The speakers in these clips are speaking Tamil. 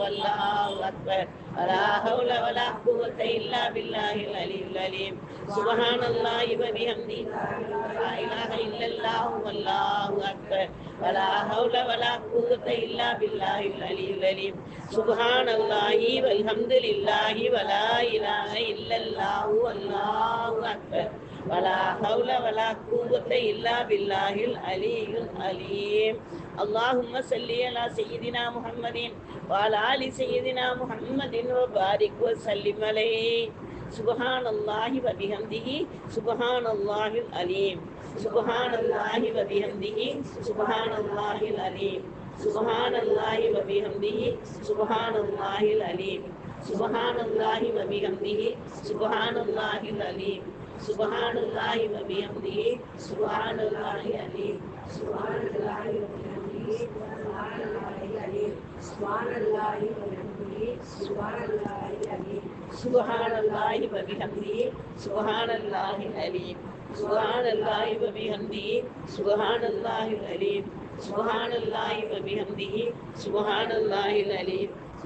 والله أكبر ولا حول ولا قوة إلا بالله العلي العليم سبحان الله وبحمده لا إله إلا الله والله أكبر ولا حول ولا قوة إلا بالله العلي العليم سبحان الله والحمد لله ولا إله إلا الله والله أكبر ولا حول ولا قوة إلا بالله العلي العليم. اللهم صل على سيدنا محمد وعلى آل سيدنا محمد وبارك وسلم عليه. سبحان الله وبحمده. سبحان الله العليم. سبحان الله وبحمده. سبحان الله العليم. سبحان الله وبحمده. سبحان الله العليم. சுபஹானுல்லாஹி வபிஹம்திஹி சுபஹானுல்லாஹி அலீம். சுபஹானுல்லாஹி வபிஹம்திஹி சுபஹானுல்லாஹி அலீம். சுபஹானுல்லாஹி வபிஹம்திஹி சுபஹானுல்லாஹி அலீம். சுபஹானுல்லாஹி வபிஹம்திஹி சுபஹானுல்லாஹி அலீம். சுபஹானல்லாஹி வபிஹம்திஹி சுபஹானல்லாஹி அலீம். சுபஹானல்லாஹி வபிஹம்திஹி சுபஹானல்லாஹி அலீம். சுபஹானல்லாஹி வபிஹம்திஹி சுபஹானல்லாஹி அலீம். الله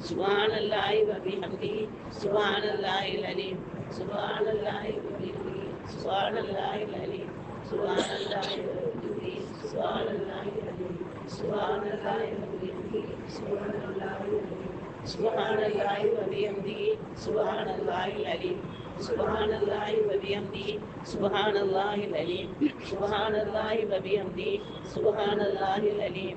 سبحان الله وبحمده سبحان الله العليم سبحان الله وبحمده سبحان الله العليم سبحان الله وبحمده سبحان الله العليم سبحان الله وبحمده سبحان الله سبحان الله وبحمده سبحان الله العليم سبحان الله وبحمده سبحان الله العليم سبحان الله وبحمده سبحان الله العليم